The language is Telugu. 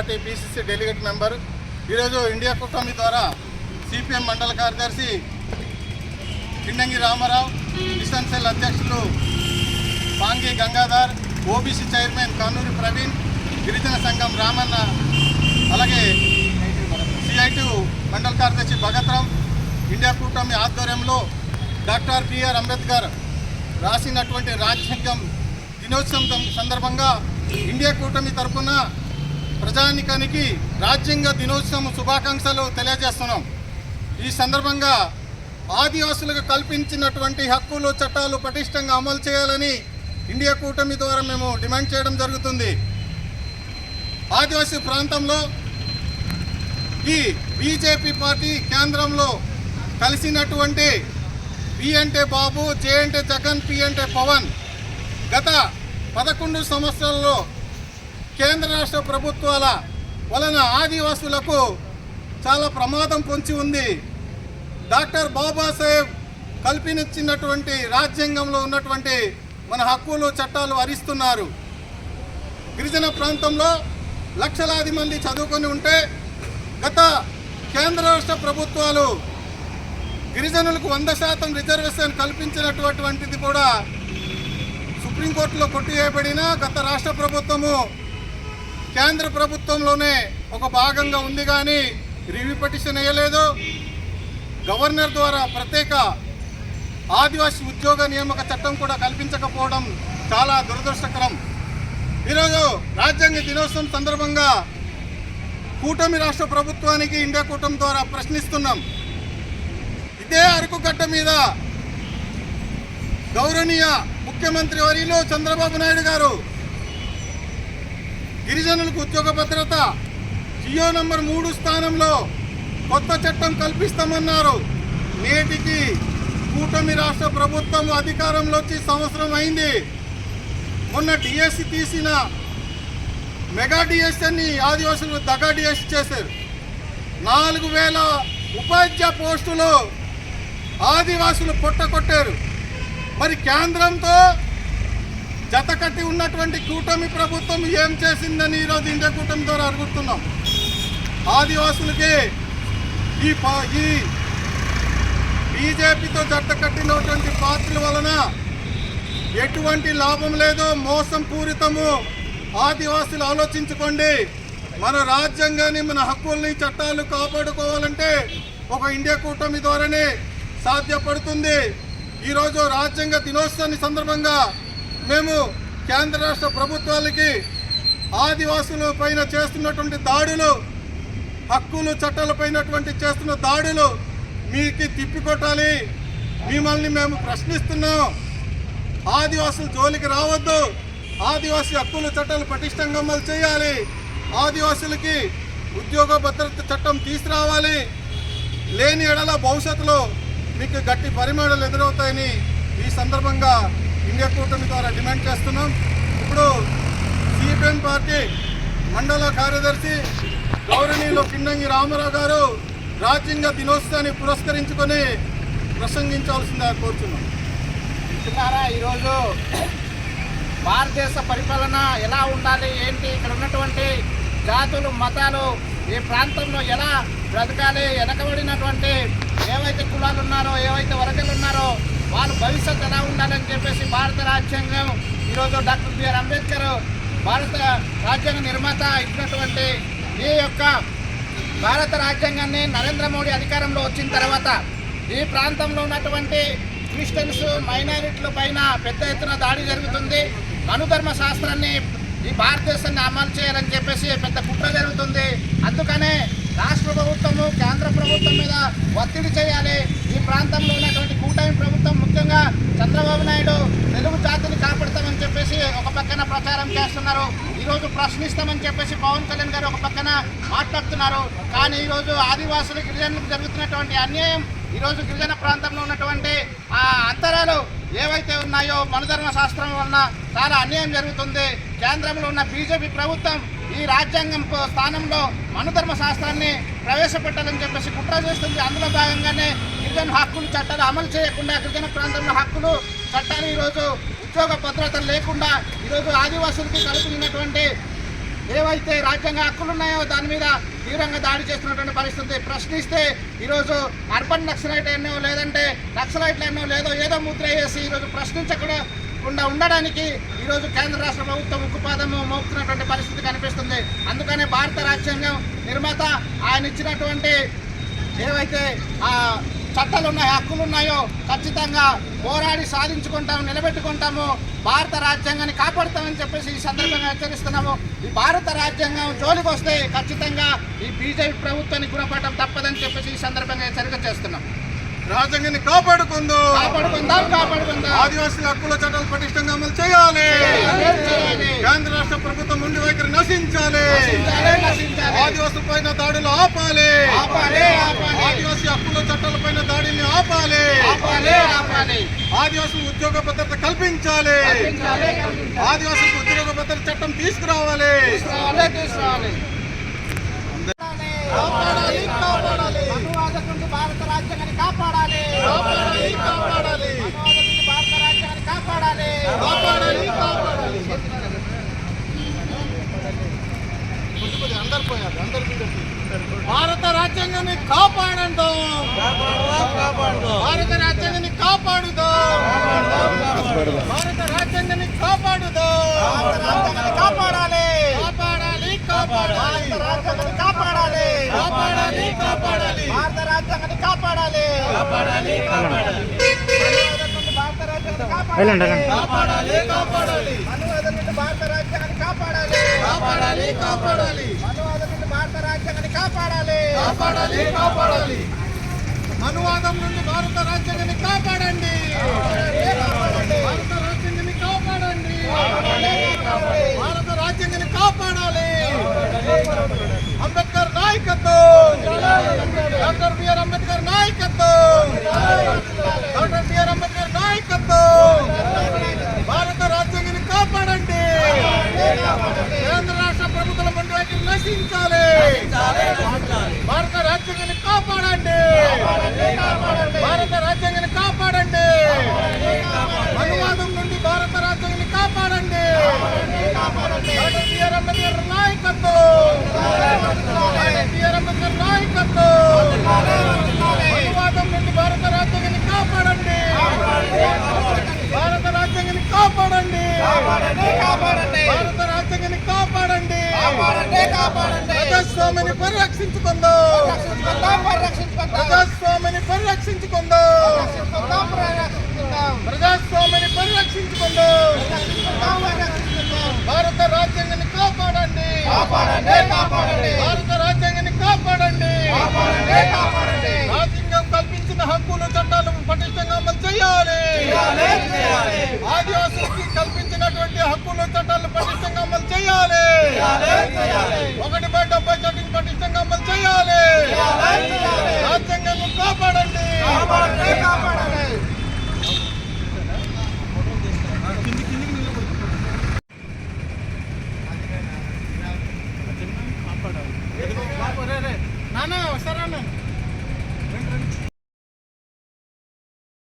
Party PCC delegate member. ఈరోజు ఇండియా కూటమి ద్వారా సిపిఎం మండల కార్యదర్శి కిండంగి రామారావు కిసాన్ సెల్ అధ్యక్షులు పాంగి గంగాధర్ ఓబీసీ చైర్మన్ కన్నూరి ప్రవీణ్ గిరిజన సంఘం రామన్న అలాగే సిఐటి మండల కార్యదర్శి భగత్రాం ఇండియా కూటమి ఆధ్వర్యంలో డాక్టర్ బిఆర్ అంబేద్కర్ రాసినటువంటి రాజ్యాంగం దినోత్సవం సందర్భంగా ఇండియా కూటమి తరఫున ప్రజానికానికి రాజ్యాంగ దినోత్సవం శుభాకాంక్షలు తెలియజేస్తున్నాం. ఈ సందర్భంగా ఆదివాసులకు కల్పించినటువంటి హక్కులు చట్టాలు పటిష్టంగా అమలు చేయాలని ఇండియా కూటమి ద్వారా మేము డిమాండ్ చేయడం జరుగుతుంది. ఆదివాసీ ప్రాంతంలో ఈ బీజేపీ పార్టీ కేంద్రంలో కలిసినటువంటి బి అంటే బాబు జే అంటే జగన్ పి అంటే పవన్ గత పదకొండు సంవత్సరాల్లో కేంద్ర రాష్ట్ర ప్రభుత్వాల వలన ఆదివాసులకు చాలా ప్రమాదం పొంచి ఉంది. డాక్టర్ బాబాసాహెబ్ కల్పించినటువంటి రాజ్యాంగంలో ఉన్నటువంటి మన హక్కులు చట్టాలు హరిస్తున్నారు గిరిజన ప్రాంతంలో లక్షలాది మంది చదువుకొని ఉంటే గత కేంద్ర రాష్ట్ర ప్రభుత్వాలు గిరిజనులకు వంద శాతం రిజర్వేషన్ కల్పించినటువంటిది కూడా సుప్రీంకోర్టులో కొట్టివేయబడిన గత రాష్ట్ర ప్రభుత్వము కేంద్ర ప్రభుత్వంలోనే ఒక భాగంగా ఉంది కానీ రివ్యూ పిటిషన్ వేయలేదు. గవర్నర్ ద్వారా ప్రత్యేక ఆదివాసీ ఉద్యోగ నియామక చట్టం కూడా కల్పించకపోవడం చాలా దురదృష్టకరం. ఈరోజు రాజ్యాంగ దినోత్సవం సందర్భంగా కూటమి రాష్ట్ర ప్రభుత్వానికి ఇండియా కూటమి ద్వారా ప్రశ్నిస్తున్నాం. ఇదే అరకు గడ్డ మీద గౌరవనీయ ముఖ్యమంత్రి వర్యులు చంద్రబాబు నాయుడు గారు గిరిజనులకు ఉద్యోగ భద్రత. జియో నంబర్ మూడు స్థానంలో కొత్త చట్టం కల్పిస్తామన్నారు. నేటికి కూటమి రాష్ట్ర ప్రభుత్వం అధికారంలో వచ్చి సంవత్సరం అయింది. మొన్న డిఎస్సి తీసిన మెగా డిఎస్ఎన్ని ఆదివాసులు దగా డిఎస్సి చేశారు. నాలుగు వేల ఉపాధ్యాయ పోస్టులు ఆదివాసులు కొట్టకొట్టారు మరి కేంద్రంతో జత కట్టి ఉన్నటువంటి కూటమి ప్రభుత్వం ఏం చేసిందని ఈరోజు ఇండియా కూటమి ద్వారా అడుగుతున్నాం. ఆదివాసులకి ఈ పా- ఈ బీజేపీతో జత కట్టినటువంటి పార్టీల వలన ఎటువంటి లాభం లేదో మోసం పూరితము ఆదివాసులు ఆలోచించుకోండి. మన రాజ్యాంగాన్ని మన హక్కుల్ని చట్టాలు కాపాడుకోవాలంటే ఒక ఇండియా కూటమి ద్వారానే సాధ్యపడుతుంది. ఈరోజు రాజ్యాంగ దినోత్సవాన్ని సందర్భంగా మేము కేంద్ర రాష్ట్ర ప్రభుత్వాలకి ఆదివాసుల పైన చేస్తున్నటువంటి దాడులు హక్కులు చట్టాలపైనటువంటి చేస్తున్న దాడులు మీకు తిప్పికొట్టాలి. మిమ్మల్ని మేము ప్రశ్నిస్తున్నాం. ఆదివాసుల జోలికి రావద్దు. ఆదివాసీ హక్కుల చట్టాలు పటిష్టంగా అమలు చేయాలి. ఆదివాసులకి ఉద్యోగ భద్రత చట్టం తీసుకురావాలి. లేని ఎడల భవిష్యత్తులో మీకు గట్టి పరిమాణాలు ఎదురవుతాయని ఈ సందర్భంగా ఇండియా కూటమి ద్వారా డిమాండ్ చేస్తున్నాం. ఇప్పుడు సిపిఎం పార్టీ మండల కార్యదర్శి గౌరవనీయులు కిండంగి రామారావు గారు రాజ్యాంగ దినోత్సవాన్ని పురస్కరించుకొని ప్రసంగించాల్సిందిగా కోరుతున్నాం మిత్రులారా ఈరోజు భారతదేశ పరిపాలన ఎలా ఉండాలి ఏంటి ఇక్కడ ఉన్నటువంటి జాతులు మతాలు ఈ ప్రాంతంలో ఎలా బ్రతకాలి వెనకబడినటువంటి ఏవైతే కులాలు ఉన్నారో ఏవైతే వరదలు ఉన్నారో వాళ్ళ భవిష్యత్తు ఎలా ఉండాలని చెప్పేసి భారత రాజ్యాంగం ఈరోజు డాక్టర్ బిఆర్ అంబేద్కర్ భారత రాజ్యాంగ నిర్మాత ఇచ్చినటువంటి ఈ యొక్క భారత రాజ్యాంగాన్ని నరేంద్ర మోడీ అధికారంలో వచ్చిన తర్వాత ఈ ప్రాంతంలో ఉన్నటువంటి క్రిస్టియన్స్ మైనారిటీల పైన పెద్ద ఎత్తున దాడి జరుగుతుంది. మనుధర్మ శాస్త్రాన్ని ఈ భారతదేశాన్ని అమలు చేయాలని చెప్పేసి పెద్ద కుట్ర జరుగుతుంది. అందుకనే రాష్ట్ర ప్రభుత్వము కేంద్ర ప్రభుత్వం మీద ఒత్తిడి చేయాలి. ఈ ప్రాంతంలో ఉన్నటువంటి కూటమి ప్రభుత్వం ముఖ్యంగా చంద్రబాబు నాయుడు తెలుగు జాతిని కాపాడతామని చెప్పేసి ఒక పక్కన ప్రచారం చేస్తున్నారు. ఈరోజు ప్రశ్నిస్తామని చెప్పేసి పవన్ కళ్యాణ్ గారు ఒక పక్కన మాట్లాడుతున్నారు. కానీ ఈరోజు ఆదివాసులు గిరిజనులకు జరుగుతున్నటువంటి అన్యాయం ఈరోజు గిరిజన ప్రాంతంలో ఉన్నటువంటి ఆ అంతరాలు ఏవైతే ఉన్నాయో మనుధర్మ శాస్త్రం వలన చాలా అన్యాయం జరుగుతుంది. కేంద్రంలో ఉన్న బీజేపీ ప్రభుత్వం ఈ రాజ్యాంగం స్థానంలో మనుధర్మ శాస్త్రాన్ని ప్రవేశపెట్టాలని చెప్పేసి కుట్ర చేస్తుంది. అందులో భాగంగానే గిరిజన హక్కులు చట్టాలు అమలు చేయకుండా గిరిజన ప్రాంతంలో హక్కులు చట్టాలు ఈరోజు ఉద్యోగ భద్రత లేకుండా ఈరోజు ఆదివాసులకి కలుపుతున్నటువంటి ఏవైతే రాజ్యాంగ హక్కులు ఉన్నాయో దాని మీద తీవ్రంగా దాడి చేస్తున్నటువంటి పరిస్థితి ప్రశ్నిస్తే ఈరోజు అర్బన్ నక్సలైట్ ఎన్నో లేదంటే నక్సలైట్లు ఎన్నో లేదో ఏదో ముద్ర వేసి ఈరోజు ప్రశ్నించకుండా కుండా ఉండడానికి ఈరోజు కేంద్ర రాష్ట్ర ప్రభుత్వం ఉక్కుపాదము మోపుతున్నటువంటి పరిస్థితి కనిపిస్తుంది. అందుకనే భారత రాజ్యాంగం నిర్మాత ఆయన ఇచ్చినటువంటి ఏవైతే ఆ చట్టాలు ఉన్నాయో హక్కులు ఉన్నాయో ఖచ్చితంగా పోరాడి సాధించుకుంటాము నిలబెట్టుకుంటాము భారత రాజ్యాంగాన్ని కాపాడుతామని చెప్పేసి ఈ సందర్భంగా హెచ్చరిస్తున్నాము. ఈ భారత రాజ్యాంగం జోలికి వస్తే ఖచ్చితంగా ఈ బీజేపీ ప్రభుత్వాన్ని గుణపడటం తప్పదని చెప్పేసి ఈ సందర్భంగా హెచ్చరిక చేస్తున్నాం. రాజ్యాంగాన్ని కాపాడుకుందాం. కాపాడుకుందాం కాపాడుకుందాం. ఆదివాసీల హక్కుల చట్టాలు పటిష్టంగా అమలు చేయాలి. కేంద్ర రాష్ట్ర ప్రభుత్వం ముందు వైఖరి నశించాలి. ఆదివాసుల పైన దాడులు ఆపాలి. ఆదివాసీ హక్కుల చట్టాల పైన దాడిని ఆపాలి. ఆదివాసులు ఉద్యోగ భద్రత కల్పించాలి. ఆదివాసులకు ఉద్యోగ భద్రత చట్టం తీసుకురావాలి. భారత రాజ్యాంగాన్ని కాపాడాలి కాపాడాలి, కాపాడాలి. అనువాదం నుండి భారత రాజ్యాంగాన్ని కాపాడాలి కాపాడాలి, కాపాడాలి. అందరు పోయారు, అందరు చూడండి. భారత రాజ్యాంగాన్ని కాపాడందాం. భారత రాజ్యాంగాన్ని కాపాడుదాం. భారత రాజ్యాంగాన్ని రాజ్యాంగాన్ని కాపాడాలి. కాపాడాలి కాపాడాలి. కాపాడాలి. కాపాడాలి కాపాడాలి. భారత రాజ్యాంగాన్ని కాపాడాలి. కాపాడాలి కాపాడాలి. భారత రాజ్యాంగాన్ని కాపాడాలి. కాపాడాలి కాపాడాలి. భారత రాజ్యాంగాన్ని కాపాడాలి. కాపాడాలి కాపాడాలి. అనువాదం నుండి భారత రాజ్యాంగాన్ని కాపాడాలి కాపాడాలి. కాపాడాలి అనువాదం నుండి భారత రాజ్యాంగాన్ని కాపాడండి. భారత రాజ్యాంగాన్ని కాపాడండి భారత రాజ్యాంగాన్ని కాపాడాలి అంబేద్కర్ నాయకత్వం డాక్టర్ బిఆర్ అంబేద్కర్ నాయకత్వం డాక్టర్ బిఆర్ అంబేద్కర్ నాయకత్వం భారత రాజ్యాంగాన్ని కాపాడండి కేంద్ర రాష్ట్ర ప్రభుత్వాల మండి నశించాలి భారత రాజ్యాంగాన్ని కాపాడండి భారత రాజ్యాంగాన్ని కాపాడండి అనువాదం నుండి భారత రాజ్యాంగాన్ని కాపాడండి డాక్టర్ బిఆర్ అంబేద్కర్ నాయకత్వం డాక్టర్ బిఆర్ అంబేద్కర్ నాయకత్వం అనువాదం నుండి భారత రాజ్యాంగాన్ని కాపాడండి భారత రాజ్యాంగాన్ని కాపాడండి కాపాడండి భారత రాజ్యాంగాన్ని కాపాడండి కాపాడండి కాపాడండి ప్రజాస్వామిని పరిరక్షించుకుందాం. రక్షించుకుందాం పరిరక్షించుకుందాం. ప్రజాస్వామిని పరిరక్షించుకుందాం. అమలు చేయాలి. రాజ్యాంగం కాపాడండి.